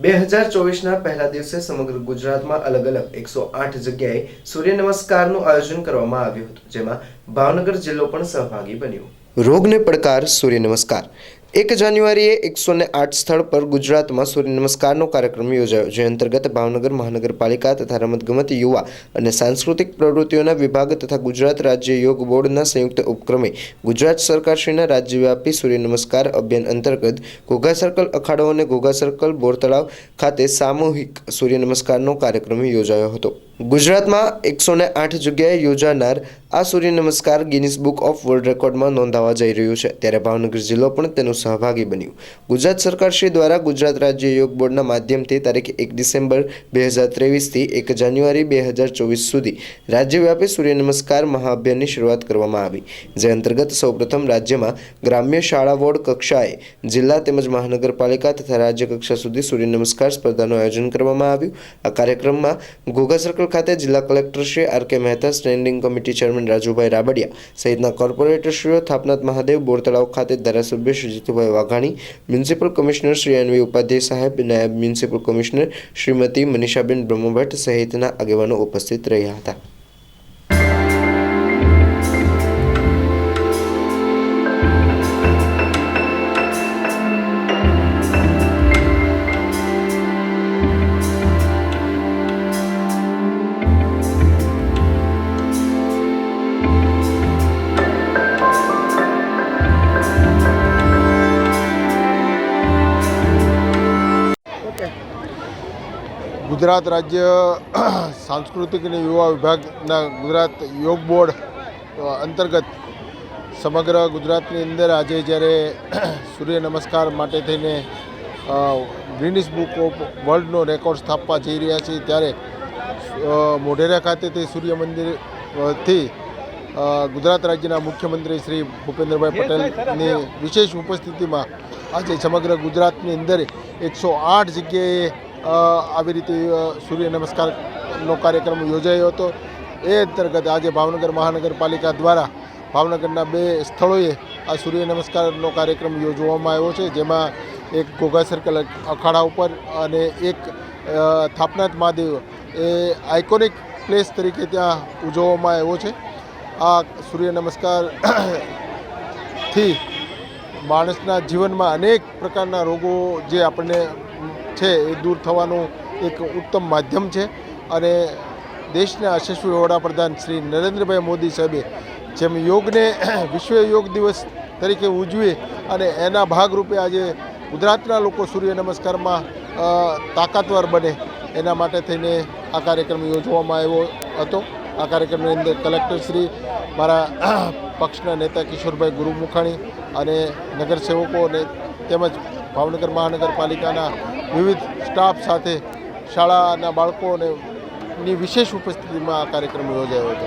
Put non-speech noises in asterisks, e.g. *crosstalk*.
બે હજાર ચોવીસના પહેલા દિવસે સમગ્ર ગુજરાતમાં અલગ અલગ એકસો આઠ જગ્યાએ સૂર્ય નમસ્કારનું આયોજન કરવામાં આવ્યું હતું, જેમાં ભાવનગર જિલ્લો પણ સહભાગી બન્યો. રોગને પડકાર સૂર્ય નમસ્કાર. એક જાન્યુઆરીએ એકસો ને આઠ સ્થળ પર ગુજરાતમાં સૂર્ય નમસ્કારનો કાર્યક્રમ યોજાયો, જે અંતર્ગત ભાવનગર મહાનગરપાલિકા તથા રમતગમત યુવા અને સાંસ્કૃતિક પ્રવૃત્તિઓના વિભાગ તથા ગુજરાત રાજ્ય યોગ બોર્ડના સંયુક્ત ઉપક્રમે ગુજરાત સરકારશ્રીના રાજ્યવ્યાપી સૂર્ય નમસ્કાર અભિયાન અંતર્ગત ઘોઘા સર્કલ અખાડો અને ઘોઘા સર્કલ બોરતળાવ ખાતે સામૂહિક સૂર્ય નમસ્કારનો કાર્યક્રમ યોજાયો હતો. ગુજરાતમાં એકસો ને આઠ જગ્યાએ યોજાનાર આ સૂર્ય નમસ્કાર ગિનિસ બુક ઓફ વર્લ્ડ રેકોર્ડમાં નોંધાવા જઈ રહ્યું છે. ત્યારે ભાવનગર જિલ્લો પણ તેનું સહભાગી બન્યું. ગુજરાત સરકારશ્રી દ્વારા ગુજરાત રાજ્ય યોગ બોર્ડના માધ્યમથી તારીખ એક ડિસેમ્બર બે હજાર ત્રેવીસથી એક જાન્યુઆરી બે હજાર ચોવીસ સુધી રાજ્યવ્યાપી સૂર્ય નમસ્કાર મહાઅભિયાનની શરૂઆત કરવામાં આવી. જે અંતર્ગત સૌપ્રથમ રાજ્યમાં ગ્રામ્ય શાળા વોર્ડ કક્ષાએ જિલ્લા તેમજ મહાનગરપાલિકા તથા રાજ્ય કક્ષા સુધી સૂર્ય નમસ્કાર સ્પર્ધાનું આયોજન કરવામાં આવ્યું. આ કાર્યક્રમમાં ઘોઘા સર્કલ ખાતે જિલ્લા collector Shri R K Mehta, standing committee chairman Rajubhai Rabadiya સહિતના કોર્પોરેટરશ્રીઓ, થાપનાથ મહાદેવ, બોરતળાવ ખાતે ધારાસભ્ય શ્રી જીતુભાઈ વાઘાણી, મ્યુનિસિપલ કમિશનર શ્રી અન્વી ઉપાધ્યાય સાહેબ, નાયબ મ્યુનિસિપલ કમિશનર શ્રીમતી મનીષાબેન બ્રહ્મભટ્ટ સહિતના આગેવાનો ઉપસ્થિત રહ્યા હતા. ગુજરાત રાજ્ય *clears throat* સાંસ્કૃતિક અને યુવા વિભાગના ગુજરાત યોગ બોર્ડ અંતર્ગત સમગ્ર ગુજરાતની અંદર આજે જ્યારે *clears throat* સૂર્ય નમસ્કાર માટે થઈને ગ્રીનિસ બુક ઓફ વર્લ્ડનો રેકોર્ડ સ્થાપવા જઈ રહ્યા છીએ, ત્યારે મોઢેરા ખાતેથી સૂર્ય મંદિરથી ગુજરાત રાજ્યના મુખ્યમંત્રી શ્રી ભૂપેન્દ્રભાઈ પટેલની વિશેષ ઉપસ્થિતિમાં આજે સમગ્ર ગુજરાતની અંદર એકસો આઠ જગ્યાએ આવી રીતે સૂર્ય નમસ્કારનો કાર્યક્રમ યોજાયો હતો. એ અંતર્ગત આજે ભાવનગર મહાનગરપાલિકા દ્વારા ભાવનગરના બે સ્થળોએ આ સૂર્ય નમસ્કારનો કાર્યક્રમ યોજવામાં આવ્યો છે જેમાં એક ઘોઘા સર્કલ અખાડા ઉપર અને એક થાપનાથ મહાદેવ એ આઇકોનિક પ્લેસ તરીકે ત્યાં ઉજવવામાં આવ્યો છે. આ સૂર્ય નમસ્કારથી માણસના જીવનમાં અનેક પ્રકારના રોગો જે આપણને છે એ દૂર થવાનું એક ઉત્તમ માધ્યમ છે. અને દેશના યશસ્વી વડાપ્રધાન શ્રી નરેન્દ્રભાઈ મોદી સાહેબે જેમ યોગને વિશ્વ યોગ દિવસ તરીકે ઉજવી અને એના ભાગરૂપે આજે ગુજરાતના લોકો સૂર્ય નમસ્કારમાં તાકાતવાર બને એના માટે થઈને આ કાર્યક્રમ યોજવામાં આવ્યો હતો. આ કાર્યક્રમની અંદર કલેક્ટર શ્રી મારા *clears throat* પક્ષના નેતા કિશોરભાઈ ગુરુમુખાણી અને નગરસેવકો અને તેમજ ભાવનગર મહાનગરપાલિકાના વિવિધ સ્ટાફ સાથે શાળાના બાળકોને ની વિશેષ ઉપસ્થિતિમાં આ કાર્યક્રમ યોજાયો હતો.